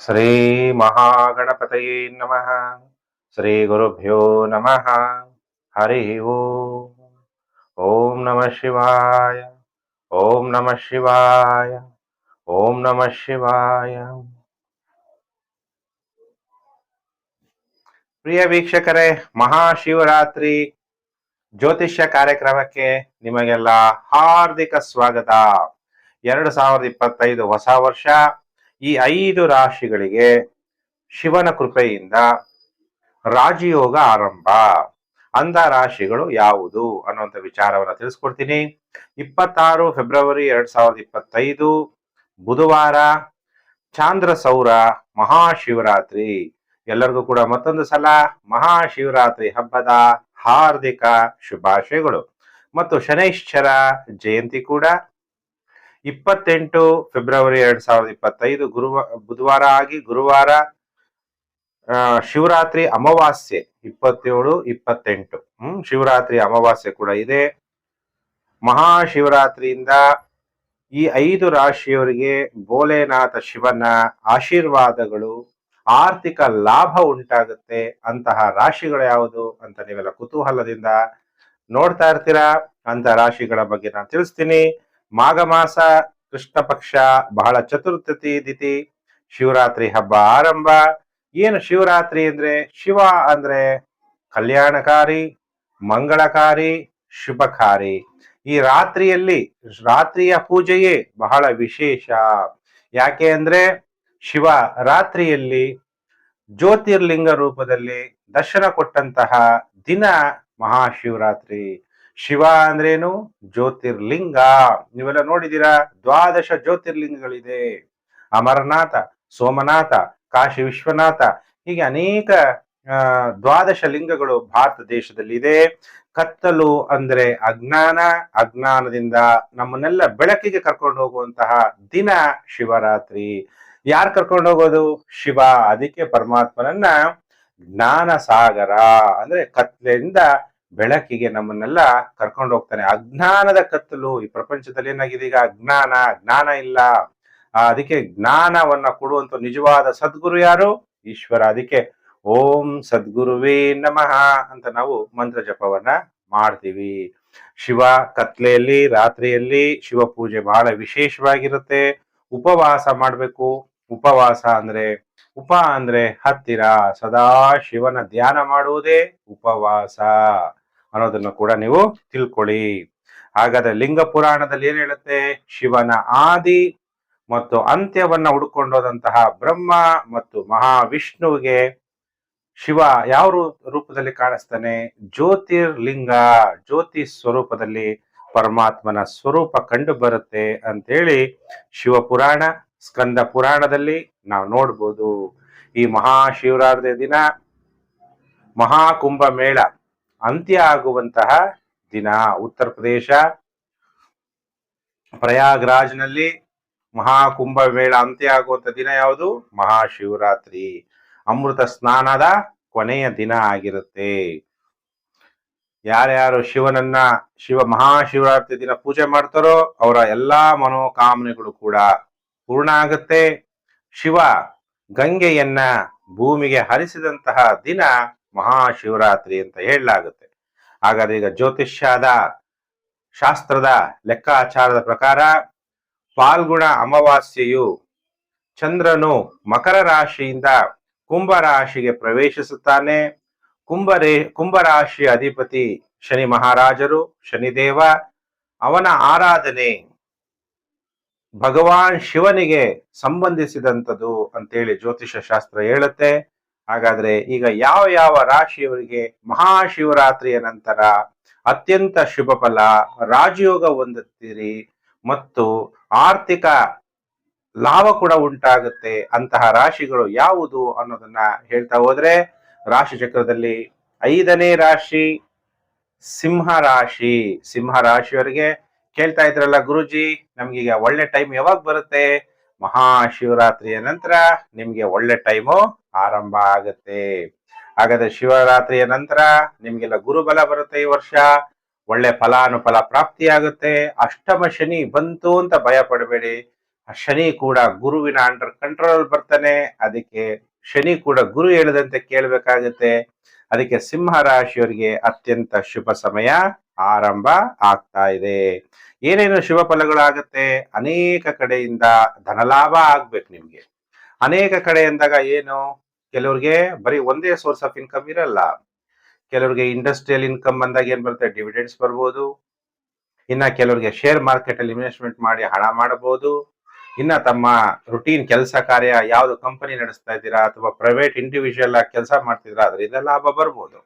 ಶ್ರೀ ಮಹಾಗಣಪತಯೇ ನಮಃ ಶ್ರೀ ಗುರುಭ್ಯೋ ನಮಃ ಹರಿ ಓಂ ಓಂ ನಮಃ ಶಿವಾಯ ಓಂ ನಮಃ ಶಿವಾಯ ಓಂ ನಮಃ ಶಿವಾಯ ಪ್ರಿಯ ವೀಕ್ಷಕರೇ, ಮಹಾಶಿವರಾತ್ರಿ ಜ್ಯೋತಿಷ್ಯ ಕಾರ್ಯಕ್ರಮಕ್ಕೆ ನಿಮಗೆಲ್ಲ ಹಾರ್ದಿಕ ಸ್ವಾಗತ. ಎರಡು ಸಾವಿರದ ಇಪ್ಪತ್ತೈದು ಹೊಸ ವರ್ಷ. ಈ ಐದು ರಾಶಿಗಳಿಗೆ ಶಿವನ ಕೃಪೆಯಿಂದ ರಾಜಯೋಗ ಆರಂಭ. ಅಂಧ ರಾಶಿಗಳು ಯಾವುದು ಅನ್ನುವಂಥ ವಿಚಾರವನ್ನು ತಿಳಿಸ್ಕೊಡ್ತೀನಿ. ಇಪ್ಪತ್ತಾರು ಫೆಬ್ರವರಿ ಎರಡ್ ಸಾವಿರದ ಇಪ್ಪತ್ತೈದು, ಬುಧವಾರ, ಚಾಂದ್ರ ಸೌರ, ಮಹಾಶಿವರಾತ್ರಿ. ಎಲ್ಲರಿಗೂ ಕೂಡ ಮತ್ತೊಂದು ಸಲ ಮಹಾಶಿವರಾತ್ರಿ ಹಬ್ಬದ ಹಾರ್ದಿಕ ಶುಭಾಶಯಗಳು. ಮತ್ತು ಶನೈಶ್ಚರ ಜಯಂತಿ ಕೂಡ ಇಪ್ಪತ್ತೆಂಟು ಫೆಬ್ರವರಿ ಎರಡ್ ಸಾವಿರದ ಇಪ್ಪತ್ತೈದು ಗುರುವ, ಬುಧವಾರ ಆಗಿ ಗುರುವಾರ ಶಿವರಾತ್ರಿ ಅಮಾವಾಸ್ಯೆ ಇಪ್ಪತ್ತೇಳು, ಇಪ್ಪತ್ತೆಂಟು. ಹ್ಮ್, ಶಿವರಾತ್ರಿ ಅಮಾವಾಸ್ಯೆ ಕೂಡ ಇದೆ. ಮಹಾಶಿವರಾತ್ರಿಯಿಂದ ಈ ಐದು ರಾಶಿಯವರಿಗೆ ಭೋಲೆನಾಥ ಶಿವನ ಆಶೀರ್ವಾದಗಳು, ಆರ್ಥಿಕ ಲಾಭ ಉಂಟಾಗುತ್ತೆ. ಅಂತಹ ರಾಶಿಗಳು ಯಾವುದು ಅಂತ ನೀವೆಲ್ಲ ಕುತೂಹಲದಿಂದ ನೋಡ್ತಾ ಇರ್ತೀರಾ? ಅಂತ ರಾಶಿಗಳ ಬಗ್ಗೆ ನಾನು ತಿಳಿಸ್ತೀನಿ. ಮಾಘ ಮಾಸ ಕೃಷ್ಣ ಪಕ್ಷ ಬಹಳ ಚತುರ್ಥತಿ ದಿತಿ. ಶಿವರಾತ್ರಿ ಹಬ್ಬ ಆರಂಭ. ಏನು ಶಿವರಾತ್ರಿ ಅಂದ್ರೆ? ಶಿವ ಅಂದ್ರೆ ಕಲ್ಯಾಣಕಾರಿ, ಮಂಗಳಕಾರಿ, ಶುಭಕಾರಿ. ಈ ರಾತ್ರಿಯಲ್ಲಿ ರಾತ್ರಿಯ ಪೂಜೆಯೇ ಬಹಳ ವಿಶೇಷ. ಯಾಕೆ ಅಂದ್ರೆ ಶಿವ ರಾತ್ರಿಯಲ್ಲಿ ಜ್ಯೋತಿರ್ಲಿಂಗ ರೂಪದಲ್ಲಿ ದರ್ಶನ ಕೊಟ್ಟಂತಹ ದಿನ ಮಹಾಶಿವರಾತ್ರಿ. ಶಿವ ಅಂದ್ರೇನು ಜ್ಯೋತಿರ್ಲಿಂಗ. ನೀವೆಲ್ಲ ನೋಡಿದೀರಾ ದ್ವಾದಶ ಜ್ಯೋತಿರ್ಲಿಂಗಗಳಿದೆ. ಅಮರನಾಥ, ಸೋಮನಾಥ, ಕಾಶಿ ವಿಶ್ವನಾಥ, ಹೀಗೆ ಅನೇಕ ದ್ವಾದಶ ಲಿಂಗಗಳು ಭಾರತ ದೇಶದಲ್ಲಿ ಇದೆ ಕತ್ತಲು ಅಂದ್ರೆ ಅಜ್ಞಾನ, ಅಜ್ಞಾನದಿಂದ ನಮ್ಮನ್ನೆಲ್ಲ ಬೆಳಕಿಗೆ ಕರ್ಕೊಂಡು ಹೋಗುವಂತಹ ದಿನ ಶಿವರಾತ್ರಿ. ಯಾರು ಕರ್ಕೊಂಡು ಹೋಗೋದು? ಶಿವ, ಅದಕ್ಕೆ ಪರಮಾತ್ಮನನ್ನ ಜ್ಞಾನ ಸಾಗರ ಅಂದ್ರೆ ಕತ್ಲೆಯಿಂದ ಬೆಳಕಿಗೆ ನಮ್ಮನ್ನೆಲ್ಲ ಕರ್ಕೊಂಡು ಹೋಗ್ತಾನೆ. ಅಜ್ಞಾನದ ಕತ್ತಲು ಈ ಪ್ರಪಂಚದಲ್ಲಿ ಏನಾಗಿದೆ ಈಗ? ಅಜ್ಞಾನ, ಜ್ಞಾನ ಇಲ್ಲ. ಅದಕ್ಕೆ ಜ್ಞಾನವನ್ನ ಕೊಡುವಂತ ನಿಜವಾದ ಸದ್ಗುರು ಯಾರು? ಈಶ್ವರ. ಅದಕ್ಕೆ ಓಂ ಸದ್ಗುರುವೇ ನಮಃ ಅಂತ ನಾವು ಮಂತ್ರ ಜಪವನ್ನ ಮಾಡ್ತೀವಿ. ಶಿವ ಕತ್ಲೆಯಲ್ಲಿ, ರಾತ್ರಿಯಲ್ಲಿ ಶಿವ ಪೂಜೆ ಬಹಳ ವಿಶೇಷವಾಗಿರುತ್ತೆ. ಉಪವಾಸ ಮಾಡ್ಬೇಕು. ಉಪವಾಸ ಅಂದ್ರೆ, ಉಪ ಅಂದ್ರೆ ಹತ್ತಿರ. ಸದಾ ಶಿವನ ಧ್ಯಾನ ಮಾಡುವುದೇ ಉಪವಾಸ. ಅನ್ನೋದನ್ನು ಕೂಡ ನೀವು ತಿಳ್ಕೊಳ್ಳಿ. ಹಾಗಾದ್ರೆ ಲಿಂಗ ಪುರಾಣದಲ್ಲಿ ಏನ್ ಹೇಳುತ್ತೆ? ಶಿವನ ಆದಿ ಮತ್ತು ಅಂತ್ಯವನ್ನ ಹುಡ್ಕೊಂಡೋದಂತಹ ಬ್ರಹ್ಮ ಮತ್ತು ಮಹಾವಿಷ್ಣುವಿಗೆ ಶಿವ ಯಾವ ರೂಪದಲ್ಲಿ ಕಾಣಿಸ್ತಾನೆ? ಜ್ಯೋತಿರ್ಲಿಂಗ. ಜ್ಯೋತಿ ಸ್ವರೂಪದಲ್ಲಿ ಪರಮಾತ್ಮನ ಸ್ವರೂಪ ಕಂಡು ಬರುತ್ತೆ ಅಂತೇಳಿ ಶಿವಪುರಾಣ, ಸ್ಕಂದ ಪುರಾಣದಲ್ಲಿ ನಾವು ನೋಡ್ಬೋದು. ಈ ಮಹಾಶಿವರಾತ್ರಿ ದಿನ ಮಹಾಕುಂಭ ಮೇಳ ಅಂತ್ಯ ಆಗುವಂತಹ ದಿನ. ಉತ್ತರ ಪ್ರದೇಶ, ಪ್ರಯಾಗ್ರಾಜ್ನಲ್ಲಿ ಮಹಾಕುಂಭ ಮೇಳ ಅಂತ್ಯ ಆಗುವಂತ ದಿನ ಯಾವುದು? ಮಹಾಶಿವರಾತ್ರಿ. ಅಮೃತ ಸ್ನಾನದ ಕೊನೆಯ ದಿನ ಆಗಿರುತ್ತೆ. ಯಾರ್ಯಾರು ಶಿವನನ್ನ, ಶಿವ ಮಹಾಶಿವರಾತ್ರಿ ದಿನ ಪೂಜೆ ಮಾಡ್ತಾರೋ ಅವರ ಎಲ್ಲಾ ಮನೋಕಾಮನೆಗಳು ಕೂಡ ಪೂರ್ಣ ಆಗುತ್ತೆ. ಶಿವ ಗಂಗೆಯನ್ನ ಭೂಮಿಗೆ ಹರಿಸಿದಂತಹ ದಿನ ಮಹಾಶಿವರಾತ್ರಿ ಅಂತ ಹೇಳಲಾಗುತ್ತೆ. ಹಾಗಾದ್ರೆ ಈಗ ಜ್ಯೋತಿಷ್ಯದ ಶಾಸ್ತ್ರದ ಲೆಕ್ಕಾಚಾರದ ಪ್ರಕಾರ ಫಾಲ್ಗುಣ ಅಮಾವಾಸ್ಯೆಯು ಚಂದ್ರನು ಮಕರ ರಾಶಿಯಿಂದ ಕುಂಭ ರಾಶಿಗೆ ಪ್ರವೇಶಿಸುತ್ತಾನೆ. ಕುಂಭರೇ ಕುಂಭರಾಶಿಯ ಅಧಿಪತಿ ಶನಿ ಮಹಾರಾಜರು, ಶನಿದೇವ ಅವನ ಆರಾಧನೆ ಭಗವಾನ್ ಶಿವನಿಗೆ ಸಂಬಂಧಿಸಿದಂಥದ್ದು ಅಂತೇಳಿ ಜ್ಯೋತಿಷ ಶಾಸ್ತ್ರ ಹೇಳುತ್ತೆ. ಹಾಗಾದ್ರೆ ಈಗ ಯಾವ ಯಾವ ರಾಶಿಯವರಿಗೆ ಮಹಾಶಿವರಾತ್ರಿಯ ನಂತರ ಅತ್ಯಂತ ಶುಭ ಫಲ ರಾಜಯೋಗ ಹೊಂದುತ್ತೀರಿ ಮತ್ತು ಆರ್ಥಿಕ ಲಾಭ ಕೂಡ ಉಂಟಾಗುತ್ತೆ ಅಂತಹ ರಾಶಿಗಳು ಯಾವುದು ಅನ್ನೋದನ್ನ ಹೇಳ್ತಾ ಹೋದ್ರೆ ರಾಶಿ ಚಕ್ರದಲ್ಲಿ ಐದನೇ ರಾಶಿ ಸಿಂಹ ರಾಶಿ. ಸಿಂಹ ರಾಶಿಯವರಿಗೆ ಕೇಳ್ತಾ ಇದ್ರಲ್ಲ ಗುರುಜಿ, ನಮ್ಗೀಗ ಒಳ್ಳೆ ಟೈಮ್ ಯಾವಾಗ ಬರುತ್ತೆ? ಮಹಾಶಿವರಾತ್ರಿಯ ನಂತರ ನಿಮ್ಗೆ ಒಳ್ಳೆ ಟೈಮು ಆರಂಭ ಆಗುತ್ತೆ. ಹಾಗಾದ್ರೆ ಶಿವರಾತ್ರಿಯ ನಂತರ ನಿಮ್ಗೆಲ್ಲ ಗುರುಬಲ ಬರುತ್ತೆ ಈ ವರ್ಷ. ಒಳ್ಳೆ ಫಲಾನುಫಲ ಪ್ರಾಪ್ತಿಯಾಗುತ್ತೆ. ಅಷ್ಟಮ ಶನಿ ಬಂತು ಅಂತ ಭಯ ಪಡಬೇಡಿ. ಶನಿ ಕೂಡ ಗುರುವಿನ ಅಂಡರ್ ಕಂಟ್ರೋಲ್ ಬರ್ತಾನೆ. ಅದಕ್ಕೆ ಶನಿ ಕೂಡ ಗುರು ಹೇಳದಂತೆ ಕೇಳಬೇಕಾಗುತ್ತೆ. ಅದಕ್ಕೆ ಸಿಂಹ ರಾಶಿಯವರಿಗೆ ಅತ್ಯಂತ ಶುಭ ಸಮಯ ಆರಂಭ ಆಗ್ತಾ ಇದೆ. ಏನೇನು ಶುಭ ಫಲಗಳಾಗತ್ತೆ? ಅನೇಕ ಕಡೆಯಿಂದ ಧನಲಾಭ ಆಗ್ಬೇಕು ನಿಮ್ಗೆ. ಅನೇಕ ಕಡೆ ಎಂದಾಗ ಏನು? ಕೆಲವ್ರಿಗೆ ಬರೀ ಒಂದೇ ಸೋರ್ಸ್ ಆಫ್ ಇನ್ಕಮ್ ಇರಲ್ಲ. ಕೆಲವ್ರಿಗೆ ಇಂಡಸ್ಟ್ರಿಯಲ್ ಇನ್ಕಮ್ ಬಂದಾಗ ಏನ್ ಬರುತ್ತೆ? ಡಿವಿಡೆಂಡ್ಸ್ ಬರ್ಬೋದು. ಇನ್ನ ಕೆಲವರಿಗೆ ಶೇರ್ ಮಾರ್ಕೆಟ್ ಅಲ್ಲಿ ಇನ್ವೆಸ್ಟ್ಮೆಂಟ್ ಮಾಡಿ ಹಣ ಮಾಡಬಹುದು ಇನ್ನ ತಮ್ಮ ರುಟೀನ್ ಕೆಲಸ ಕಾರ್ಯ ಯಾವ್ದು ಕಂಪನಿ ನಡೆಸ್ತಾ ಇದ್ದೀರಾ ಅಥವಾ ಪ್ರೈವೇಟ್ ಇಂಡಿವಿಜುವಲ್ ಆಗಿ ಕೆಲಸ ಮಾಡ್ತಿದ್ರ ಅದರಿಂದ ಲಾಭ ಬರ್ಬೋದು.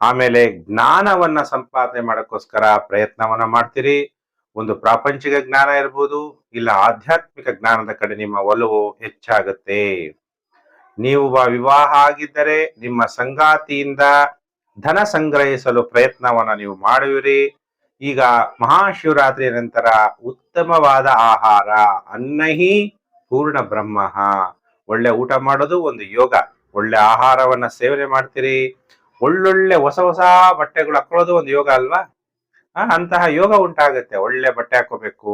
ಆಮೇಲೆ ಜ್ಞಾನವನ್ನ ಸಂಪಾದನೆ ಮಾಡಕ್ಕೋಸ್ಕರ ಪ್ರಯತ್ನವನ್ನ ಮಾಡ್ತೀರಿ. ಒಂದು ಪ್ರಾಪಂಚಿಕ ಜ್ಞಾನ ಇರ್ಬೋದು. ಇಲ್ಲ ಆಧ್ಯಾತ್ಮಿಕ ಜ್ಞಾನದ ಕಡೆ ನಿಮ್ಮ ಒಲವು ಹೆಚ್ಚಾಗುತ್ತೆ. ನೀವು ವಿವಾಹ ಆಗಿದ್ದರೆ ನಿಮ್ಮ ಸಂಗಾತಿಯಿಂದ ಧನ ಸಂಗ್ರಹಿಸಲು ಪ್ರಯತ್ನವನ್ನು ನೀವು ಮಾಡುವಿರಿ. ಈಗ ಮಹಾಶಿವರಾತ್ರಿಯ ನಂತರ ಉತ್ತಮವಾದ ಆಹಾರ ಅನ್ನಹಿ ಪೂರ್ಣ ಬ್ರಹ್ಮ. ಒಳ್ಳೆ ಊಟ ಮಾಡೋದು ಒಂದು ಯೋಗ. ಒಳ್ಳೆ ಆಹಾರವನ್ನ ಸೇವನೆ ಮಾಡ್ತೀರಿ. ಒಳ್ಳೊಳ್ಳೆ ಹೊಸ ಹೊಸ ಬಟ್ಟೆಗಳು ಹಾಕೊಳ್ಳೋದು ಒಂದು ಯೋಗ ಅಲ್ವಾ? ಅಂತಹ ಯೋಗ ಉಂಟಾಗುತ್ತೆ. ಒಳ್ಳೆ ಬಟ್ಟೆ ಹಾಕೋಬೇಕು,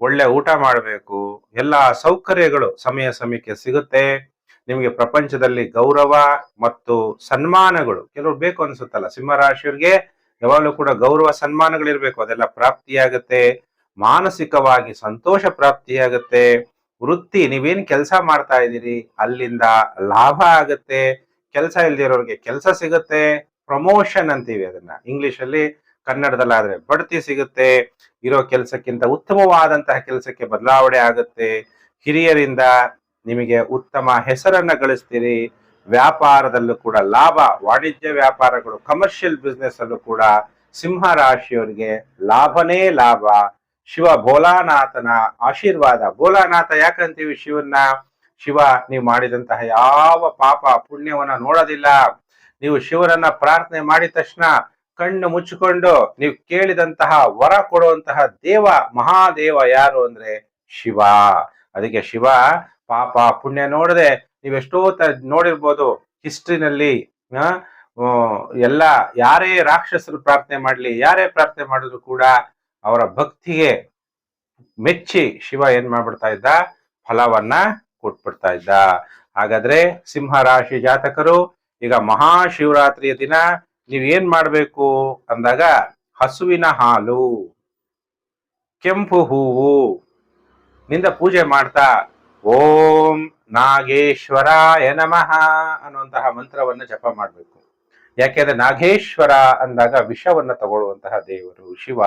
ಒಳ್ಳೆ ಊಟ ಮಾಡಬೇಕು. ಎಲ್ಲಾ ಸೌಕರ್ಯಗಳು ಸಮಯ ಸಮಯಕ್ಕೆ ಸಿಗುತ್ತೆ. ನಿಮಗೆ ಪ್ರಪಂಚದಲ್ಲಿ ಗೌರವ ಮತ್ತು ಸನ್ಮಾನಗಳು, ಕೆಲವರು ಬೇಕು ಅನ್ಸುತ್ತಲ್ಲ ಸಿಂಹರಾಶಿಯವ್ರಿಗೆ ಯಾವಾಗಲೂ ಕೂಡ ಗೌರವ, ಸನ್ಮಾನಗಳಿರ್ಬೇಕು. ಅದೆಲ್ಲ ಪ್ರಾಪ್ತಿಯಾಗುತ್ತೆ, ಮಾನಸಿಕವಾಗಿ ಸಂತೋಷ ಪ್ರಾಪ್ತಿಯಾಗುತ್ತೆ, ವೃತ್ತಿ, ನೀವೇನ್ ಕೆಲಸ ಮಾಡ್ತಾ ಇದ್ದೀರಿ, ಅಲ್ಲಿಂದ ಲಾಭ ಆಗತ್ತೆ, ಕೆಲಸ ಇಲ್ದಿರೋರಿಗೆ ಕೆಲಸ ಸಿಗುತ್ತೆ, ಪ್ರಮೋಷನ್ ಅಂತೀವಿ ಅದನ್ನ. ಇಂಗ್ಲಿಷ್ ಅಲ್ಲಿ ಕನ್ನಡದಲ್ಲಾದ್ರೆ ಬಡ್ತಿ ಸಿಗುತ್ತೆ, ಇರೋ ಕೆಲಸಕ್ಕಿಂತ ಉತ್ತಮವಾದಂತಹ ಕೆಲಸಕ್ಕೆ ಬದಲಾವಣೆ ಆಗುತ್ತೆ, ಹಿರಿಯರಿಂದ ನಿಮಗೆ ಉತ್ತಮ ಹೆಸರನ್ನ ಗಳಿಸ್ತೀರಿ. ವ್ಯಾಪಾರದಲ್ಲೂ ಕೂಡ ಲಾಭ, ವಾಣಿಜ್ಯ ವ್ಯಾಪಾರಗಳು ಕಮರ್ಷಿಯಲ್ ಬಿಸ್ನೆಸ್ ಅಲ್ಲೂ ಕೂಡ ಸಿಂಹ ರಾಶಿಯವರಿಗೆ ಲಾಭನೇ ಲಾಭ. ಶಿವ ಭೋಲಾನಾಥನ ಆಶೀರ್ವಾದ. ಭೋಲಾನಾಥ ಯಾಕಂತೀವಿ ಶಿವನ್ನ? ಶಿವ, ನೀವು ಮಾಡಿದಂತಹ ಯಾವ ಪಾಪ ಪುಣ್ಯವನ್ನ ನೋಡೋದಿಲ್ಲ. ನೀವು ಶಿವರನ್ನ ಪ್ರಾರ್ಥನೆ ಮಾಡಿದ ತಕ್ಷಣ ಕಣ್ಣು ಮುಚ್ಚಿಕೊಂಡು ನೀವು ಕೇಳಿದಂತಹ ವರ ಕೊಡುವಂತಹ ದೇವ, ಮಹಾದೇವ ಯಾರು ಅಂದ್ರೆ ಶಿವ. ಅದಕ್ಕೆ ಶಿವ ಪಾಪ ಪುಣ್ಯ ನೋಡದೆ ನೀವೆಷ್ಟೋ ತ ನೋಡಿರ್ಬೋದು ಹಿಸ್ಟ್ರಿನಲ್ಲಿ ಎಲ್ಲ ಯಾರೇ ರಾಕ್ಷಸರು ಪ್ರಾರ್ಥನೆ ಮಾಡಲಿ, ಯಾರೇ ಪ್ರಾರ್ಥನೆ ಮಾಡಿದ್ರು ಕೂಡ ಅವರ ಭಕ್ತಿಗೆ ಮೆಚ್ಚಿ ಶಿವ ಏನ್ ಮಾಡ್ಬಿಡ್ತಾ ಇದ್ದ? ಫಲವನ್ನ ಕೊಟ್ಬಿಡ್ತಾ ಇದ್ದ. ಹಾಗಾದ್ರೆ ಸಿಂಹ ರಾಶಿ ಜಾತಕರು, ಈಗ ಮಹಾಶಿವರಾತ್ರಿಯ ದಿನ ನೀವ್ ಏನ್ ಮಾಡ್ಬೇಕು? ಅಂದಾಗ ಹಸುವಿನ ಹಾಲು, ಕೆಂಪು ಹೂವು ನಿಂದ ಪೂಜೆ ಮಾಡ್ತಾ ಓಂ ನಾಗೇಶ್ವರಾಯ ನಮಃ ಅನ್ನುವಂತಹ ಮಂತ್ರವನ್ನ ಜಪ ಮಾಡಬೇಕು. ಯಾಕೆಂದ್ರೆ ನಾಗೇಶ್ವರ ಅಂದಾಗ ವಿಷವನ್ನ ತಗೊಳ್ಳುವಂತಹ ದೇವರು ಶಿವ.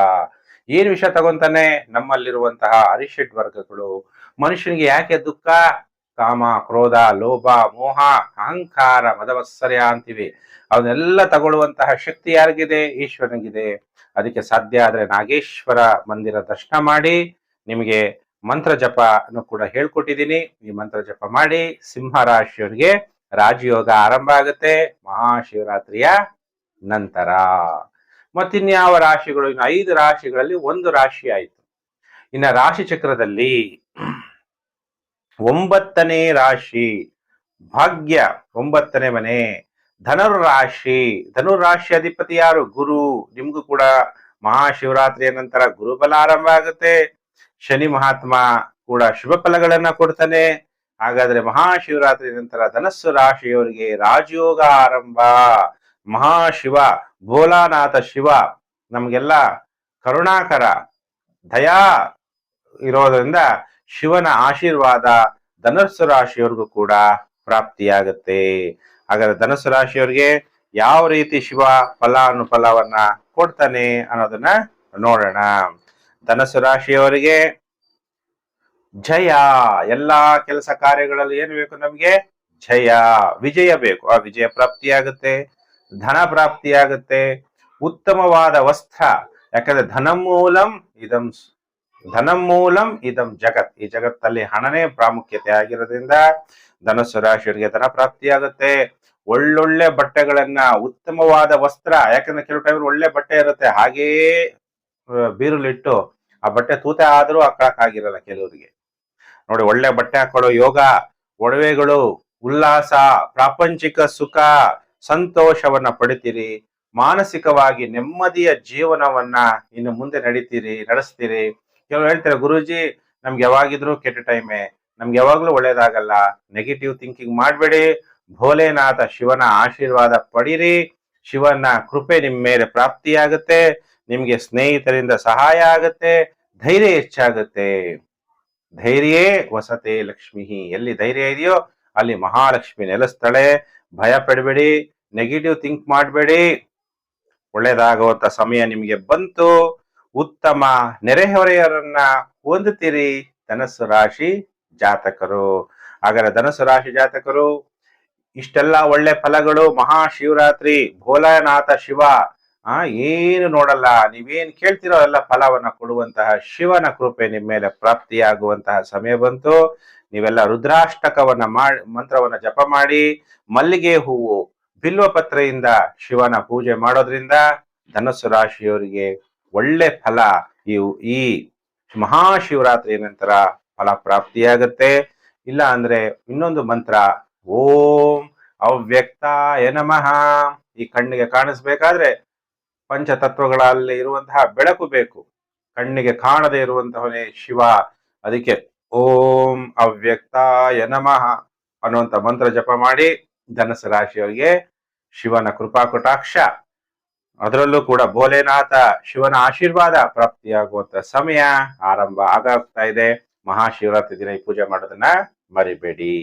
ಏನ್ ವಿಷ ತಗೊಂತಾನೆ? ನಮ್ಮಲ್ಲಿರುವಂತಹ ಅರಿಷಡ್ ವರ್ಗಗಳು. ಮನುಷ್ಯನಿಗೆ ಯಾಕೆ ದುಃಖ? ಕಾಮ, ಕ್ರೋಧ, ಲೋಭ, ಮೋಹ, ಅಹಂಕಾರ, ಮದವತ್ಸರ್ಯ ಅಂತೀವಿ. ಅವನ್ನೆಲ್ಲ ತಗೊಳ್ಳುವಂತಹ ಶಕ್ತಿ ಯಾರಿಗಿದೆ? ಈಶ್ವರನಿಗಿದೆ. ಅದಕ್ಕೆ ಸಾಧ್ಯ ಆದ್ರೆ ನಾಗೇಶ್ವರ ಮಂದಿರ ದರ್ಶನ ಮಾಡಿ, ನಿಮಗೆ ಮಂತ್ರ ಜಪನು ಕೂಡ ಹೇಳ್ಕೊಟ್ಟಿದ್ದೀನಿ. ಈ ಮಂತ್ರ ಜಪ ಮಾಡಿ ಸಿಂಹ ರಾಶಿಯವರಿಗೆ ರಾಜಯೋಗ ಆರಂಭ ಆಗುತ್ತೆ. ಮಹಾಶಿವರಾತ್ರಿಯ ನಂತರ. ಮತ್ತಿನ್ಯಾವ ರಾಶಿಗಳು? ಇನ್ನು ಐದು ರಾಶಿಗಳಲ್ಲಿ ಒಂದು ರಾಶಿ ಆಯಿತು. ಇನ್ನ ರಾಶಿ ಚಕ್ರದಲ್ಲಿ ಒಂಬತ್ತನೇ ರಾಶಿ ಭಾಗ್ಯ, ಒಂಬತ್ತನೇ ಮನೆ ಧನುರ್ ರಾಶಿ ಧನುರ್ ರಾಶಿ ಅಧಿಪತಿ ಯಾರು? ಗುರು. ನಿಮ್ಗೂ ಕೂಡ ಮಹಾಶಿವರಾತ್ರಿಯ ನಂತರ ಗುರುಬಲ ಆರಂಭ ಆಗುತ್ತೆ. ಶನಿ ಮಹಾತ್ಮ ಕೂಡ ಶುಭ ಫಲಗಳನ್ನ ಕೊಡ್ತಾನೆ. ಹಾಗಾದ್ರೆ ಮಹಾಶಿವರಾತ್ರಿ ನಂತರ ಧನಸ್ಸು ರಾಶಿಯವರಿಗೆ ರಾಜಯೋಗ ಆರಂಭ. ಮಹಾಶಿವ, ಭೋಲಾನಾಥ ಶಿವ, ನಮ್ಗೆಲ್ಲ ಕರುಣಾಕರ, ದಯಾ ಇರೋದ್ರಿಂದ ಶಿವನ ಆಶೀರ್ವಾದ ಧನಸ್ಸು ರಾಶಿಯವರಿಗೂ ಕೂಡ ಪ್ರಾಪ್ತಿಯಾಗುತ್ತೆ. ಹಾಗಾದ್ರೆ ಧನಸ್ಸು ರಾಶಿಯವರಿಗೆ ಯಾವ ರೀತಿ ಶಿವ ಫಲಾನುಫಲವನ್ನ ಕೊಡ್ತಾನೆ ಅನ್ನೋದನ್ನ ನೋಡೋಣ. ಧನಸ್ಸು ರಾಶಿಯವರಿಗೆ ಜಯ. ಎಲ್ಲಾ ಕೆಲಸ ಕಾರ್ಯಗಳಲ್ಲಿ ಏನು ಬೇಕು ನಮ್ಗೆ? ಜಯ. ವಿಜಯ ಬೇಕು. ಆ ವಿಜಯ ಪ್ರಾಪ್ತಿಯಾಗುತ್ತೆ. ಧನ ಪ್ರಾಪ್ತಿಯಾಗುತ್ತೆ. ಉತ್ತಮವಾದ ವಸ್ತ್ರ. ಯಾಕಂದ್ರೆ ಧನಮೂಲಂ ಇದಂ ಧನಮೂಲಂ ಇದಂ ಜಗತ್. ಈ ಜಗತ್ತಲ್ಲಿ ಹಣನೇ ಪ್ರಾಮುಖ್ಯತೆ ಆಗಿರೋದ್ರಿಂದ ಧನಸ್ಸು ರಾಶಿಯವರಿಗೆ ಧನ ಪ್ರಾಪ್ತಿಯಾಗುತ್ತೆ. ಒಳ್ಳೊಳ್ಳೆ ಬಟ್ಟೆಗಳನ್ನ, ಉತ್ತಮವಾದ ವಸ್ತ್ರ. ಯಾಕಂದ್ರೆ ಕೆಲವು ಟೈಮ್ ಒಳ್ಳೆ ಬಟ್ಟೆ ಇರುತ್ತೆ. ಹಾಗೇ ಬೀರುಲಿಟ್ಟು ಆ ಬಟ್ಟೆ ತೂತ ಆದ್ರೂ ಹಾಕೊಳಕ್ಕಾಗಿರಲ್ಲ ಕೆಲವರಿಗೆ. ನೋಡಿ ಒಳ್ಳೆ ಬಟ್ಟೆ ಹಾಕೊಳ್ಳೋ ಯೋಗ, ಒಡವೆಗಳು, ಉಲ್ಲಾಸ, ಪ್ರಾಪಂಚಿಕ ಸುಖ, ಸಂತೋಷವನ್ನ ಪಡಿತೀರಿ. ಮಾನಸಿಕವಾಗಿ ನೆಮ್ಮದಿಯ ಜೀವನವನ್ನ ಇನ್ನು ಮುಂದೆ ನಡೀತೀರಿ, ನಡೆಸ್ತೀರಿ. ಕೆಲವರು ಹೇಳ್ತಾರೆ, ಗುರುಜಿ, ನಮ್ಗೆ ಯಾವಾಗಿದ್ರು ಕೆಟ್ಟ ಟೈಮೇ ನಮ್ಗೆ ಯಾವಾಗ್ಲೂ ಒಳ್ಳೇದಾಗಲ್ಲ. ನೆಗೆಟಿವ್ ಥಿಂಕಿಂಗ್ ಮಾಡಬೇಡಿ. ಭೋಲೆನಾಥ ಶಿವನ ಆಶೀರ್ವಾದ ಪಡೀರಿ. ಶಿವನ ಕೃಪೆ ನಿಮ್ಮ ಮೇಲೆ ಪ್ರಾಪ್ತಿಯಾಗುತ್ತೆ. ನಿಮ್ಗೆ ಸ್ನೇಹಿತರಿಂದ ಸಹಾಯ ಆಗುತ್ತೆ. ಧೈರ್ಯ ಹೆಚ್ಚಾಗುತ್ತೆ. ಧೈರ್ಯೇ ವಸತೆ ಲಕ್ಷ್ಮಿ. ಎಲ್ಲಿ ಧೈರ್ಯ ಇದೆಯೋ ಅಲ್ಲಿ ಮಹಾಲಕ್ಷ್ಮಿ ನೆಲೆಸ್ತಾಳೆ. ಭಯ ಪಡಬೇಡಿ ನೆಗೆಟಿವ್ ಥಿಂಕ್ ಮಾಡಬೇಡಿ. ಒಳ್ಳೇದಾಗುವಂತ ಸಮಯ ನಿಮಗೆ ಬಂತು. ಉತ್ತಮ ನೆರೆಹೊರೆಯವರನ್ನ ಹೊಂದುತ್ತೀರಿ ಧನಸ್ಸು ರಾಶಿ ಜಾತಕರು. ಹಾಗಾದ್ರೆ ಧನಸ್ಸು ರಾಶಿ ಜಾತಕರು, ಇಷ್ಟೆಲ್ಲ ಒಳ್ಳೆ ಫಲಗಳು, ಮಹಾಶಿವರಾತ್ರಿ, ಭೋಲಾನಾಥ ಶಿವ ಆ, ಏನು ನೋಡಲ್ಲ. ನೀವೇನ್ ಕೇಳ್ತಿರೋ ಎಲ್ಲ ಫಲವನ್ನ ಕೊಡುವಂತಹ ಶಿವನ ಕೃಪೆ ನಿಮ್ಮ ಮೇಲೆ ಪ್ರಾಪ್ತಿಯಾಗುವಂತಹ ಸಮಯ ಬಂತು. ನೀವೆಲ್ಲ ರುದ್ರಾಷ್ಟಕವನ್ನ ಮಾಡಿ, ಮಂತ್ರವನ್ನ ಜಪ ಮಾಡಿ, ಮಲ್ಲಿಗೆ ಹೂವು ಬಿಲ್ವಪತ್ರೆಯಿಂದ ಶಿವನ ಪೂಜೆ ಮಾಡೋದ್ರಿಂದ ಧನಸ್ಸು ರಾಶಿಯವರಿಗೆ ಒಳ್ಳೆ ಫಲ ಇವು ಈ ಮಹಾಶಿವರಾತ್ರಿ ನಂತರ ಫಲ ಪ್ರಾಪ್ತಿಯಾಗತ್ತೆ. ಇಲ್ಲ ಅಂದ್ರೆ ಇನ್ನೊಂದು ಮಂತ್ರ, ಓಂ ಅವ್ಯಕ್ತಾಯ ನಮಃ. ಈ ಕಣ್ಣಿಗೆ ಕಾಣಿಸ್ಬೇಕಾದ್ರೆ ಪಂಚತತ್ವಗಳಲ್ಲಿ ಇರುವಂತಹ ಬೆಳಕು ಬೇಕು. ಕಣ್ಣಿಗೆ ಕಾಣದೇ ಇರುವಂತಹವನೇ ಶಿವ. ಅದಕ್ಕೆ ಓಂ ಅವ್ಯಕ್ತಾಯ ನಮಃ ಅನ್ನುವಂತ ಮಂತ್ರ ಜಪ ಮಾಡಿ ಧನಸ್ಸು ರಾಶಿಯವರಿಗೆ ಶಿವನ ಕೃಪಾ ಕಟಾಕ್ಷ ಅದರಲ್ಲೂ ಕೂಡ ಭೋಲೆನಾಥ ಶಿವನ ಆಶೀರ್ವಾದ ಪ್ರಾಪ್ತಿಯಾಗುವಂತ ಸಮಯ ಆರಂಭ ಆಗಾಗ್ತಾ ಇದೆ. ಮಹಾಶಿವರಾತ್ರಿ ದಿನ ಈ ಪೂಜೆ ಮಾಡೋದನ್ನ ಮರಿಬೇಡಿ.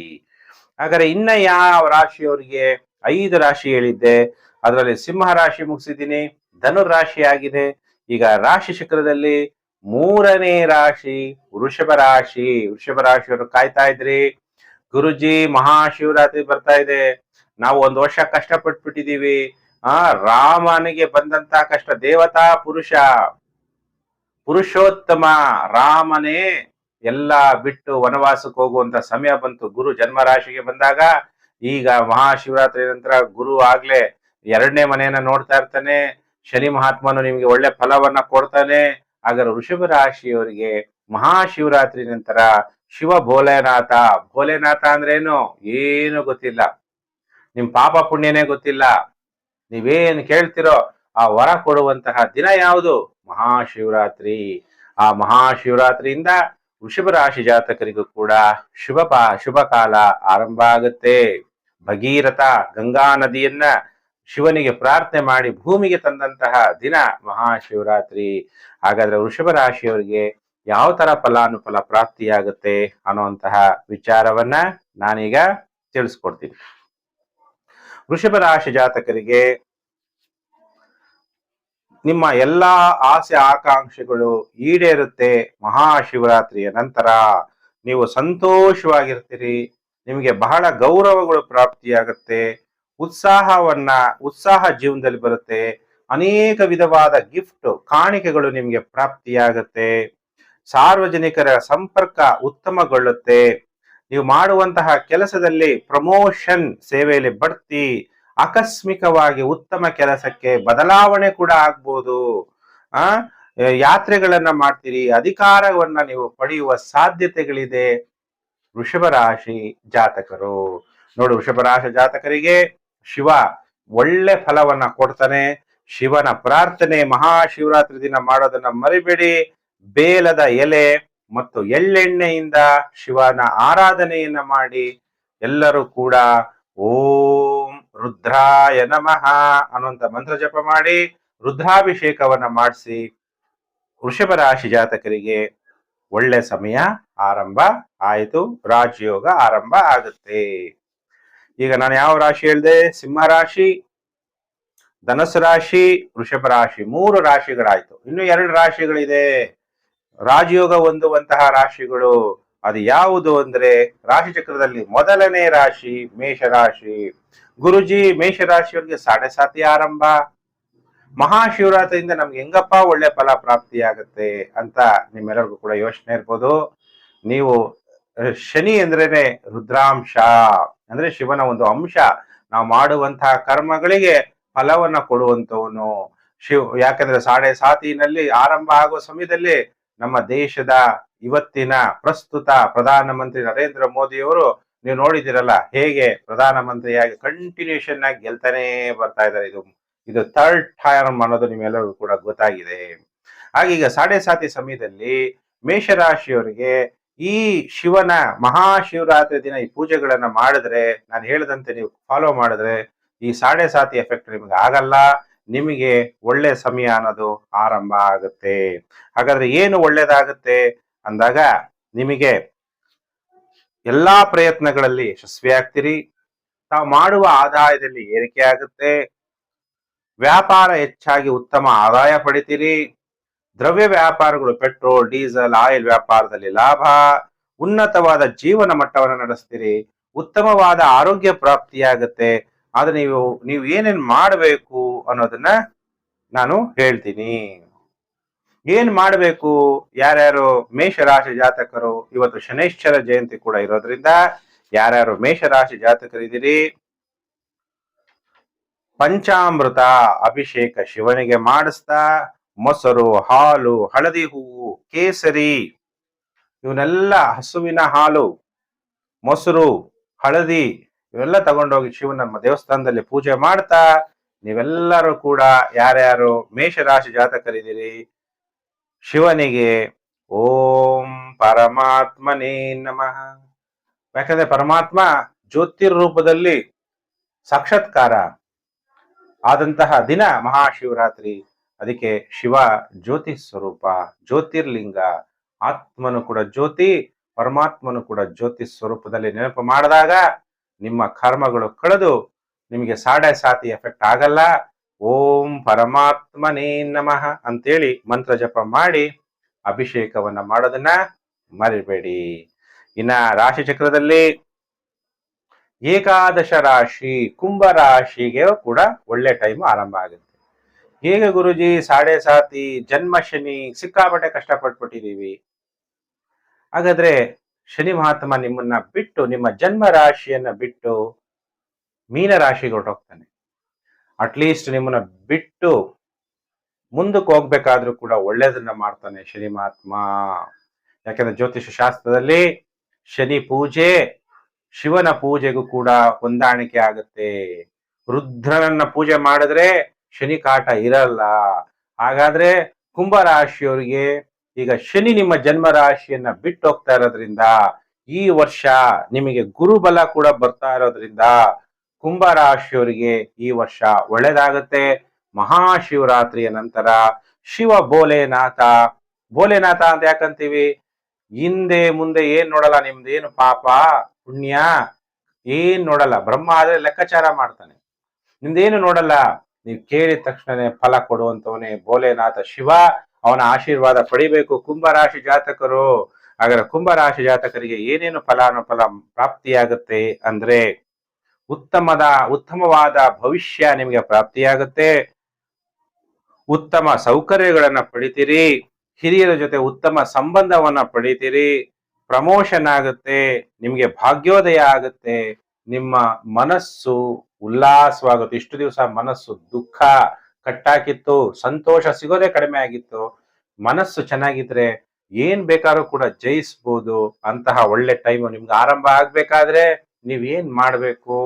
ಹಾಗಾದ್ರೆ ಇನ್ನ ಯಾವ ರಾಶಿಯವರಿಗೆ ಐದು ರಾಶಿ ಹೇಳಿದ್ದೆ. ಅದರಲ್ಲಿ ಸಿಂಹ ರಾಶಿ ಮುಗಿಸಿದ್ದೀನಿ. ಧನುರ್ ರಾಶಿ ಆಗಿದೆ ಈಗ ರಾಶಿ ಚಕ್ರದಲ್ಲಿ ಮೂರನೇ ರಾಶಿ ವೃಷಭ ರಾಶಿ. ವೃಷಭ ರಾಶಿಯವರು ಕಾಯ್ತಾ ಇದ್ರಿ. ಗುರುಜಿ, ಮಹಾಶಿವರಾತ್ರಿ ಬರ್ತಾ ಇದೆ. ನಾವು ಒಂದು ವರ್ಷ ಕಷ್ಟಪಟ್ಬಿಟ್ಟಿದೀವಿ ಆ, ರಾಮನಿಗೆ ಬಂದಂತ ಕಷ್ಟ, ದೇವತಾ ಪುರುಷ, ಪುರುಷೋತ್ತಮ, ರಾಮನೇ ಎಲ್ಲ ಬಿಟ್ಟು ವನವಾಸಕ್ಕೆ ಹೋಗುವಂತ ಸಮಯ ಬಂತು. ಗುರು ಜನ್ಮ ರಾಶಿಗೆ ಬಂದಾಗ ಈಗ ಮಹಾಶಿವರಾತ್ರಿ ನಂತರ ಗುರು ಆಗ್ಲೇ ಎರಡನೇ ಮನೆಯನ್ನ ನೋಡ್ತಾ ಇರ್ತಾನೆ. ಶನಿ ಮಹಾತ್ಮನು ನಿಮಗೆ ಒಳ್ಳೆ ಫಲವನ್ನ ಕೊಡ್ತಾನೆ. ಹಾಗಾದ್ರೆ ವೃಷಭ ರಾಶಿಯವರಿಗೆ ಮಹಾಶಿವರಾತ್ರಿ ನಂತರ ಶಿವ ಭೋಲೆನಾಥ. ಭೋಲೆನಾಥ ಅಂದ್ರೇನು ಏನು? ಗೊತ್ತಿಲ್ಲ. ನಿಮ್ ಪಾಪ ಪುಣ್ಯನೇ ಗೊತ್ತಿಲ್ಲ. ನೀವೇನು ಕೇಳ್ತಿರೋ ಆ ವರ ಕೊಡುವಂತಹ ದಿನ ಯಾವುದು? ಮಹಾಶಿವರಾತ್ರಿ. ಆ ಮಹಾಶಿವರಾತ್ರಿಯಿಂದ ವೃಷಭ ರಾಶಿ ಜಾತಕರಿಗೂ ಕೂಡ ಶುಭ ಶುಭ ಕಾಲ ಆರಂಭ ಆಗುತ್ತೆ. ಭಗೀರಥ ಗಂಗಾ ನದಿಯನ್ನ ಶಿವನಿಗೆ ಪ್ರಾರ್ಥನೆ ಮಾಡಿ ಭೂಮಿಗೆ ತಂದಂತಹ ದಿನ ಮಹಾಶಿವರಾತ್ರಿ. ಹಾಗಾದ್ರೆ ವೃಷಭ ರಾಶಿಯವರಿಗೆ ಯಾವ ತರ ಫಲಾನುಫಲ ಪ್ರಾಪ್ತಿಯಾಗುತ್ತೆ ಅನ್ನುವಂತಹ ವಿಚಾರವನ್ನ ನಾನೀಗ ತಿಳಿಸ್ಕೊಡ್ತೀನಿ. ವೃಷಭ ರಾಶಿ ಜಾತಕರಿಗೆ ನಿಮ್ಮ ಎಲ್ಲಾ ಆಸೆ ಆಕಾಂಕ್ಷೆಗಳು ಈಡೇರುತ್ತೆ ಮಹಾಶಿವರಾತ್ರಿಯ ನಂತರ. ನೀವು ಸಂತೋಷವಾಗಿರ್ತೀರಿ, ನಿಮಗೆ ಬಹಳ ಗೌರವಗಳು ಪ್ರಾಪ್ತಿಯಾಗುತ್ತೆ. ಉತ್ಸಾಹವನ್ನ, ಉತ್ಸಾಹ ಜೀವನದಲ್ಲಿ ಬರುತ್ತೆ. ಅನೇಕ ವಿಧವಾದ ಗಿಫ್ಟ್, ಕಾಣಿಕೆಗಳು ನಿಮಗೆ ಪ್ರಾಪ್ತಿಯಾಗುತ್ತೆ. ಸಾರ್ವಜನಿಕರ ಸಂಪರ್ಕ ಉತ್ತಮಗೊಳ್ಳುತ್ತೆ. ನೀವು ಮಾಡುವಂತಹ ಕೆಲಸದಲ್ಲಿ ಪ್ರಮೋಷನ್ ಸೇವೆಯಲ್ಲಿ ಬಡ್ತಿ, ಆಕಸ್ಮಿಕವಾಗಿ ಉತ್ತಮ ಕೆಲಸಕ್ಕೆ ಬದಲಾವಣೆ ಕೂಡ ಆಗ್ಬೋದು. ಆ, ಯಾತ್ರೆಗಳನ್ನ ಮಾಡ್ತೀರಿ, ಅಧಿಕಾರವನ್ನ ನೀವು ಪಡೆಯುವ ಸಾಧ್ಯತೆಗಳಿದೆ. ವೃಷಭ ರಾಶಿ ಜಾತಕರು. ನೋಡು ವೃಷಭ ರಾಶಿ ಜಾತಕರಿಗೆ ಶಿವ ಒಳ್ಳೆ ಫಲವನ್ನ ಕೊಡ್ತಾನೆ. ಶಿವನ ಪ್ರಾರ್ಥನೆ ಮಹಾಶಿವರಾತ್ರಿ ದಿನ ಮಾಡೋದನ್ನ ಮರಿಬೇಡಿ. ಬೇಲದ ಎಲೆ ಮತ್ತು ಎಳ್ಳೆಣ್ಣೆಯಿಂದ ಶಿವನ ಆರಾಧನೆಯನ್ನ ಮಾಡಿ ಎಲ್ಲರೂ ಕೂಡ ಓಂ ರುದ್ರಾಯ ನಮಃ ಅನ್ನುವಂತ ಮಂತ್ರ ಜಪ ಮಾಡಿ ರುದ್ರಾಭಿಷೇಕವನ್ನ ಮಾಡಿಸಿ ವೃಷಭ ರಾಶಿ ಜಾತಕರಿಗೆ ಒಳ್ಳೆ ಸಮಯ ಆರಂಭ ಆಯಿತು. ರಾಜಯೋಗ ಆರಂಭ ಆಗುತ್ತೆ. ಈಗ ನಾನು ಯಾವ ರಾಶಿ ಹೇಳಿದೆ? ಸಿಂಹ ರಾಶಿ, ಧನಸ್ಸು ರಾಶಿ, ವೃಷಭ ರಾಶಿ. ಮೂರು ರಾಶಿಗಳಾಯ್ತು. ಇನ್ನು ಎರಡು ರಾಶಿಗಳಿದೆ. ರಾಜಯೋಗ ಹೊಂದುವಂತಹ ರಾಶಿಗಳು, ಅದು ಯಾವುದು ಅಂದ್ರೆ ರಾಶಿ ಚಕ್ರದಲ್ಲಿ ಮೊದಲನೇ ರಾಶಿ ಮೇಷರಾಶಿ ಗುರುಜಿ ಮೇಷರಾಶಿಯವರಿಗೆ ಸಾಡೆ ಸಾತಿ ಆರಂಭ. ಮಹಾಶಿವರಾತ್ರಿಯಿಂದ ನಮ್ಗೆ ಹೆಂಗಪ್ಪ ಒಳ್ಳೆ ಫಲ ಪ್ರಾಪ್ತಿಯಾಗತ್ತೆ ಅಂತ ನಿಮ್ಮೆಲ್ಲರಿಗೂ ಕೂಡ ಯೋಚನೆ ಇರ್ಬೋದು. ನೀವು, ಶನಿ ಅಂದ್ರೇನೆ ರುದ್ರಾಂಶ. ಅಂದ್ರೆ ಶಿವನ ಒಂದು ಅಂಶ. ನಾವು ಮಾಡುವಂತಹ ಕರ್ಮಗಳಿಗೆ ಫಲವನ್ನ ಕೊಡುವಂತವನು ಶಿವ್, ಯಾಕಂದ್ರೆ ಸಾಡೆ ಸಾತಿನಲ್ಲಿ ಆರಂಭ ಆಗುವ ಸಮಯದಲ್ಲಿ ನಮ್ಮ ದೇಶದ ಇವತ್ತಿನ ಪ್ರಸ್ತುತ ಪ್ರಧಾನಮಂತ್ರಿ ನರೇಂದ್ರ ಮೋದಿಯವರು, ನೀವು ನೋಡಿದಿರಲ್ಲ ಹೇಗೆ ಪ್ರಧಾನಮಂತ್ರಿಯಾಗಿ ಕಂಟಿನ್ಯೂಷನ್ ಆಗಿ ಗೆಲ್ತಾನೇ ಬರ್ತಾ ಇದ್ದಾರೆ. ಇದು ಇದು ಥರ್ಡ್ ಟೈಮ್ ಅನ್ನೋದು ನಿಮ್ಮೆಲ್ಲರಿಗೂ ಕೂಡ ಗೊತ್ತಾಗಿದೆ. ಹಾಗೀಗ ಸಾಡೆ ಸಾತಿ ಸಮಯದಲ್ಲಿ ಮೇಷರಾಶಿಯವರಿಗೆ ಈ ಶಿವನ ಮಹಾಶಿವರಾತ್ರಿ ದಿನ ಈ ಪೂಜೆಗಳನ್ನ ಮಾಡಿದ್ರೆ, ನಾನು ಹೇಳದಂತೆ ನೀವು ಫಾಲೋ ಮಾಡಿದ್ರೆ, ಈ ಸಾಡೆ ಸಾತಿ ಎಫೆಕ್ಟ್ ನಿಮ್ಗೆ ಆಗಲ್ಲ. ನಿಮಗೆ ಒಳ್ಳೆ ಸಮಯ ಅನ್ನೋದು ಆರಂಭ ಆಗುತ್ತೆ. ಹಾಗಾದ್ರೆ ಏನು ಒಳ್ಳೇದಾಗುತ್ತೆ? ಅಂದಾಗ ನಿಮಗೆ ಎಲ್ಲಾ ಪ್ರಯತ್ನಗಳಲ್ಲಿ ಯಶಸ್ವಿ ಆಗ್ತೀರಿ ತಾವು ಮಾಡುವ ಆದಾಯದಲ್ಲಿ ಏರಿಕೆ ಆಗುತ್ತೆ ವ್ಯಾಪಾರ ಹೆಚ್ಚಾಗಿ ಉತ್ತಮ ಆದಾಯ ಪಡಿತೀರಿ. ದ್ರವ್ಯ ವ್ಯಾಪಾರಗಳು, ಪೆಟ್ರೋಲ್, ಡೀಸೆಲ್, ಆಯಿಲ್ ವ್ಯಾಪಾರದಲ್ಲಿ ಲಾಭ. ಉನ್ನತವಾದ ಜೀವನ ಮಟ್ಟವನ್ನು ನಡೆಸ್ತೀರಿ. ಉತ್ತಮವಾದ ಆರೋಗ್ಯ ಪ್ರಾಪ್ತಿಯಾಗುತ್ತೆ. ಆದ್ರೆ ನೀವು ನೀವು ಏನೇನ್ ಮಾಡಬೇಕು ಅನ್ನೋದನ್ನ ನಾನು ಹೇಳ್ತೀನಿ. ಏನ್ ಮಾಡಬೇಕು? ಯಾರ್ಯಾರು ಮೇಷರಾಶಿ ಜಾತಕರು, ಇವತ್ತು ಶನೇಶ್ವರ ಜಯಂತಿ ಕೂಡ ಇರೋದ್ರಿಂದ ಯಾರ್ಯಾರು ಮೇಷರಾಶಿ ಜಾತಕರಿದ್ದೀರಿ? ಪಂಚಾಮೃತ ಅಭಿಷೇಕ ಶಿವನಿಗೆ ಮಾಡಿಸ್ತಾ ಮೊಸರು, ಹಾಲು, ಹಳದಿ ಹೂವು, ಕೇಸರಿ, ಇವನ್ನೆಲ್ಲ ಹಸುವಿನ ಹಾಲು, ಮೊಸರು, ಹಳದಿ ಇವೆಲ್ಲ ತಗೊಂಡೋಗಿ ಶಿವನ ನಮ್ಮ ದೇವಸ್ಥಾನದಲ್ಲಿ ಪೂಜೆ ಮಾಡ್ತಾ, ನೀವೆಲ್ಲರೂ ಕೂಡ ಯಾರ್ಯಾರು ಮೇಷರಾಶಿ ಜಾತಕರಿದ್ದೀರಿ, ಶಿವನಿಗೆ ಓಂ ಪರಮಾತ್ಮನೇ ನಮಃ. ಯಾಕಂದ್ರೆ ಪರಮಾತ್ಮ ಜ್ಯೋತಿರ್ ರೂಪದಲ್ಲಿ ಸಾಕ್ಷಾತ್ಕಾರ ಆದಂತಹ ದಿನ ಮಹಾಶಿವರಾತ್ರಿ. ಅದಕ್ಕೆ ಶಿವ ಜ್ಯೋತಿ ಸ್ವರೂಪ, ಜ್ಯೋತಿರ್ಲಿಂಗ, ಆತ್ಮನು ಕೂಡ ಜ್ಯೋತಿ, ಪರಮಾತ್ಮನು ಕೂಡ ಜ್ಯೋತಿ ಸ್ವರೂಪದಲ್ಲಿ ನೆನಪು ಮಾಡಿದಾಗ ನಿಮ್ಮ ಕರ್ಮಗಳು ಕಳೆದು ನಿಮಗೆ ಸಾಡೆ ಸಾತಿ ಎಫೆಕ್ಟ್ ಆಗಲ್ಲ. ಓಂ ಪರಮಾತ್ಮನೇ ನಮಃ ಅಂತೇಳಿ ಮಂತ್ರ ಜಪ ಮಾಡಿ ಅಭಿಷೇಕವನ್ನ ಮಾಡೋದನ್ನ ಮರಿಬೇಡಿ. ಇನ್ನ ರಾಶಿ ಚಕ್ರದಲ್ಲಿ ಏಕಾದಶ ರಾಶಿ, ಕುಂಭ ರಾಶಿಗೆ ಕೂಡ ಒಳ್ಳೆ ಟೈಮ್ ಆರಂಭ ಆಗುತ್ತೆ ಹೇಗೆ ಗುರುಜಿ ಸಾಡೆ ಸಾತಿ ಜನ್ಮ ಶನಿ ಸಿಕ್ಕಾಪಟ್ಟೆ ಕಷ್ಟಪಟ್ಬಿಟ್ಟಿದ್ದೀವಿ? ಹಾಗಾದ್ರೆ ಶನಿ ಮಹಾತ್ಮ ನಿಮ್ಮನ್ನ ಬಿಟ್ಟು, ನಿಮ್ಮ ಜನ್ಮ ರಾಶಿಯನ್ನ ಬಿಟ್ಟು ಮೀನ ರಾಶಿಗೆ ಹೊರಟೋಗ್ತಾನೆ ಅಟ್ಲೀಸ್ಟ್ ನಿಮ್ಮನ್ನ ಬಿಟ್ಟು ಮುಂದಕ್ಕೆ ಹೋಗ್ಬೇಕಾದ್ರೂ ಕೂಡ ಒಳ್ಳೇದನ್ನ ಮಾಡ್ತಾನೆ ಶನಿ ಮಹಾತ್ಮ. ಯಾಕಂದ್ರೆ ಜ್ಯೋತಿಷ ಶಾಸ್ತ್ರದಲ್ಲಿ ಶನಿ ಪೂಜೆ, ಶಿವನ ಪೂಜೆಗೂ ಕೂಡ ಹೊಂದಾಣಿಕೆ ಆಗುತ್ತೆ. ರುದ್ರನನ್ನ ಪೂಜೆ ಮಾಡಿದ್ರೆ ಶನಿ ಕಾಟ ಇರಲ್ಲ. ಹಾಗಾದ್ರೆ ಕುಂಭ ರಾಶಿಯವರಿಗೆ ಈಗ ಶನಿ ನಿಮ್ಮ ಜನ್ಮ ರಾಶಿಯನ್ನ ಬಿಟ್ಟು ಹೋಗ್ತಾ ಇರೋದ್ರಿಂದ ಈ ವರ್ಷ ನಿಮಗೆ ಗುರುಬಲ ಕೂಡ ಬರ್ತಾ ಇರೋದ್ರಿಂದ ಕುಂಭ ರಾಶಿಯವರಿಗೆ ಈ ವರ್ಷ ಒಳ್ಳೇದಾಗುತ್ತೆ. ಮಹಾಶಿವರಾತ್ರಿಯ ನಂತರ ಶಿವ ಬೋಲೆನಾಥ ಬೋಲೆನಾಥ ಅಂತ ಯಾಕಂತೀವಿ? ಹಿಂದೆ ಮುಂದೆ ಏನ್ ನೋಡಲ್ಲ ನಿಮ್ದು ಏನು ಪಾಪ, ಪುಣ್ಯ? ಏನ್ ನೋಡಲ್ಲ. ಬ್ರಹ್ಮ ಆದ್ರೆ ಲೆಕ್ಕಾಚಾರ ಮಾಡ್ತಾನೆ. ನಿಮ್ದೇನು ನೋಡಲ್ಲ? ನೀವು ಕೇಳಿದ ತಕ್ಷಣನೇ ಫಲ ಕೊಡುವಂತವನೇ ಭೋಲೆನಾಥ ಶಿವ. ಅವನ ಆಶೀರ್ವಾದ ಪಡಿಬೇಕು. ಕುಂಭರಾಶಿ ಜಾತಕರು, ಹಾಗಾದ್ರೆ ಕುಂಭರಾಶಿ ಜಾತಕರಿಗೆ ಏನೇನು ಫಲಾನುಫಲ ಪ್ರಾಪ್ತಿಯಾಗುತ್ತೆ ಅಂದ್ರೆ ಉತ್ತಮದ, ಉತ್ತಮವಾದ ಭವಿಷ್ಯ ನಿಮಗೆ ಪ್ರಾಪ್ತಿಯಾಗುತ್ತೆ. ಉತ್ತಮ ಸೌಕರ್ಯಗಳನ್ನ ಪಡಿತೀರಿ. ಹಿರಿಯರ ಜೊತೆ ಉತ್ತಮ ಸಂಬಂಧವನ್ನ ಪಡಿತೀರಿ. ಪ್ರಮೋಷನ್ ಆಗುತ್ತೆ. ನಿಮಗೆ ಭಾಗ್ಯೋದಯ ಆಗುತ್ತೆ. ನಿಮ್ಮ ಮನಸ್ಸು ಉಲ್ಲಾಸವಾಗುತ್ತೆ. ಇಷ್ಟು ದಿವಸ ಮನಸ್ಸು ದುಃಖ ಕಟ್ಟಾಕಿತ್ತು, ಸಂತೋಷ ಸಿಗೋದೇ ಕಡಿಮೆ ಆಗಿತ್ತು. ಮನಸ್ಸು ಚೆನ್ನಾಗಿದ್ರೆ ಏನ್ ಬೇಕಾದ್ರೂ ಕೂಡ ಜಯಿಸ್ಬೋದು ಅಂತಹ ಒಳ್ಳೆ ಟೈಮು ನಿಮ್ಗೆ ಆರಂಭ ಆಗ್ಬೇಕಾದ್ರೆ ನೀವೇನ್ ಮಾಡ್ಬೇಕು?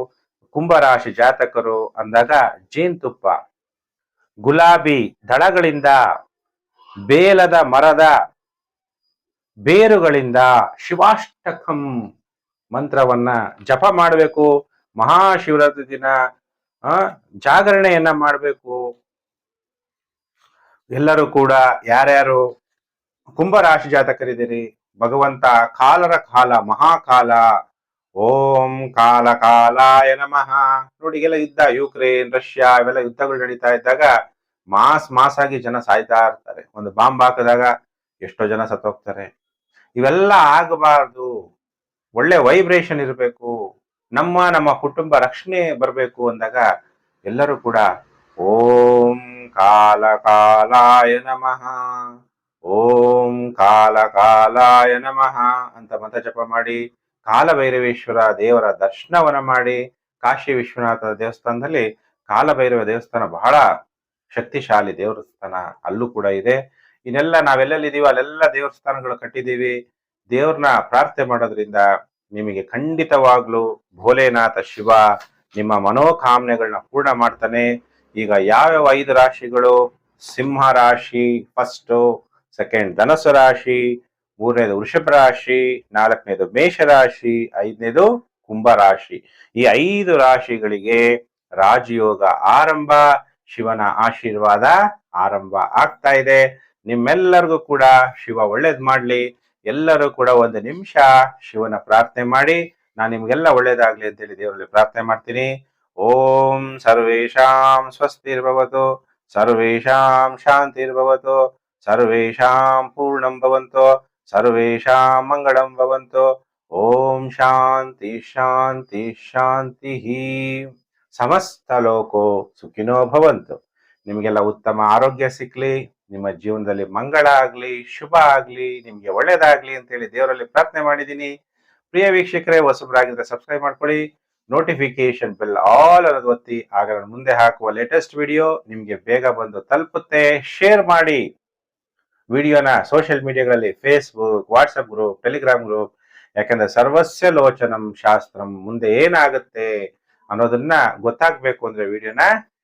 ಕುಂಭರಾಶಿ ಜಾತಕರು ಅಂದಾಗ ಜೇನುತುಪ್ಪ, ಗುಲಾಬಿ ದಳಗಳಿಂದ, ಬೇಲದ ಮರದ ಬೇರುಗಳಿಂದ, ಶಿವಾಷ್ಟಕಂ ಮಂತ್ರವನ್ನ ಜಪ ಮಾಡಬೇಕು, ಮಹಾಶಿವರಾತ್ರಿ ದಿನ, ಆ, ಜಾಗರಣೆಯನ್ನ ಮಾಡಬೇಕು. ಎಲ್ಲರೂ ಕೂಡ ಯಾರ್ಯಾರು ಕುಂಭರಾಶಿ ಜಾತಕರಿದ್ದೀರಿ, ಭಗವಂತ ಕಾಲರ ಕಾಲ, ಮಹಾಕಾಲ, ಓಂ ಕಾಲ ಕಾಲಾಯ ನಮಃ. ನೋಡಿ ಈಗೆಲ್ಲ ಯುದ್ಧ, ಯುಕ್ರೇನ್, ರಷ್ಯಾ, ಇವೆಲ್ಲ ಯುದ್ಧಗಳು ನಡೀತಾ ಇದ್ದಾಗ ಮಾಸ್ ಮಾಸ್ ಆಗಿ ಜನ ಸಾಯ್ತಾ ಇರ್ತಾರೆ. ಒಂದು ಬಾಂಬ್ ಹಾಕಿದಾಗ ಎಷ್ಟೋ ಜನ ಸತ್ತೋಗ್ತಾರೆ. ಇವೆಲ್ಲ ಆಗಬಾರ್ದು. ಒಳ್ಳೆ ವೈಬ್ರೇಷನ್ ಇರಬೇಕು, ನಮ್ಮ ನಮ್ಮ ಕುಟುಂಬ ರಕ್ಷಣೆ ಬರಬೇಕು ಅಂದಾಗ ಎಲ್ಲರೂ ಕೂಡ ಓಂ ಕಾಲ ಕಾಲಾಯ ನಮಃ, ಓಂ ಕಾಲ ಕಾಲಾಯ ನಮಃ ಅಂತ ಮಂತ್ರ ಜಪ ಮಾಡಿ, ಕಾಲಭೈರವೇಶ್ವರ ದೇವರ ದರ್ಶನವನ್ನ ಮಾಡಿ, ಕಾಶಿ ವಿಶ್ವನಾಥ ದೇವಸ್ಥಾನದಲ್ಲಿ ಕಾಲಭೈರವ ದೇವಸ್ಥಾನ ಬಹಳ ಶಕ್ತಿಶಾಲಿ ದೇವಸ್ಥಾನ ಅಲ್ಲೂ ಕೂಡ ಇದೆ. ಇನ್ನೆಲ್ಲ ನಾವೆಲ್ಲೆಲ್ಲಿದ್ದೀವೋ ಅಲ್ಲೆಲ್ಲ ದೇವಸ್ಥಾನಗಳು ಕಟ್ಟಿದೀವಿ ದೇವ್ರನ್ನ ಪ್ರಾರ್ಥನೆ ಮಾಡೋದ್ರಿಂದ ನಿಮಗೆ ಖಂಡಿತವಾಗ್ಲೂ ಭೋಲೆನಾಥ ಶಿವ ನಿಮ್ಮ ಮನೋಕಾಮನೆಗಳನ್ನ ಪೂರ್ಣ ಮಾಡ್ತಾನೆ. ಈಗ ಯಾವ್ಯಾವ ಐದು ರಾಶಿಗಳು? ಸಿಂಹ ರಾಶಿ ಫಸ್ಟ್ ಸೆಕೆಂಡ್ ಧನಸ್ಸು ರಾಶಿ, ಮೂರನೇದು ವೃಷಭ ರಾಶಿ, ನಾಲ್ಕನೇದು ಮೇಷರಾಶಿ ಐದನೇದು ಕುಂಭರಾಶಿ ಈ ಐದು ರಾಶಿಗಳಿಗೆ ರಾಜಯೋಗ ಆರಂಭ, ಶಿವನ ಆಶೀರ್ವಾದ ಆರಂಭ ಆಗ್ತಾ ಇದೆ. ನಿಮ್ಮೆಲ್ಲರಿಗೂ ಕೂಡ ಶಿವ ಒಳ್ಳೇದ್ ಮಾಡ್ಲಿ. ಎಲ್ಲರೂ ಕೂಡ ಒಂದು ನಿಮಿಷ ಶಿವನ ಪ್ರಾರ್ಥನೆ ಮಾಡಿ, ನಾನು ನಿಮ್ಗೆಲ್ಲ ಒಳ್ಳೇದಾಗ್ಲಿ ಅಂತೇಳಿ ದೇವರಲ್ಲಿ ಪ್ರಾರ್ಥನೆ ಮಾಡ್ತೀನಿ. ಓಂ ಸ್ವಸ್ತಿರ್ಭವತು ಸರ್ವೇಶಾಂ ಶಾಂತಿರ್ಭವತು ಸರ್ವೇಶಾಂ ಪೂರ್ಣಂ ಭವಂತು ಸರ್ವೇಶಾಂ ಮಂಗಳಂ ಭವಂತು. ಓಂ ಶಾಂತಿ ಶಾಂತಿ ಶಾಂತಿ ಸಮಸ್ತ ಲೋಕೋ ಸುಖಿನೋ ಭವಂತು. ನಿಮಗೆಲ್ಲ ಉತ್ತಮ ಆರೋಗ್ಯ ಸಿಕ್ಲಿ. ನಿಮ್ಮ ಜೀವನದಲ್ಲಿ ಮಂಗಳ ಆಗ್ಲಿ, ಶುಭ ಆಗ್ಲಿ, ನಿಮ್ಗೆ ಒಳ್ಳೇದಾಗ್ಲಿ ಅಂತೇಳಿ ದೇವರಲ್ಲಿ ಪ್ರಾರ್ಥನೆ ಮಾಡಿದ್ದೀನಿ. ಪ್ರಿಯ ವೀಕ್ಷಕರೇ, ಹೊಸಬ್ರಾಗಿದ್ರೆ ಸಬ್ಸ್ಕ್ರೈಬ್ ಮಾಡ್ಕೊಳ್ಳಿ. ನೋಟಿಫಿಕೇಶನ್ ಬೆಲ್ ಆಲ್ ಅನ್ನೋದು ಒತ್ತಿ, ಆಗ ನಾನು ಮುಂದೆ ಹಾಕುವ ಲೇಟೆಸ್ಟ್ ವಿಡಿಯೋ ನಿಮ್ಗೆ ಬೇಗ ಬಂದು ತಲುಪುತ್ತೆ. ಶೇರ್ ಮಾಡಿ. ವಿಡಿಯೋನ social ಮೀಡಿಯಾಗಳಲ್ಲಿ Facebook WhatsApp group Telegram group ಯಾಕಂದ್ರೆ ಸರ್ವಸ್ಯ ಲೋಚನಂ ಶಾಸ್ತ್ರಂ ಮುಂದೆ ಏನಾಗುತ್ತೆ ಅನ್ನೋದನ್ನ ಗೊತ್ತಾಗ್ಬೇಕು ಅಂದ್ರೆ ವಿಡಿಯೋನ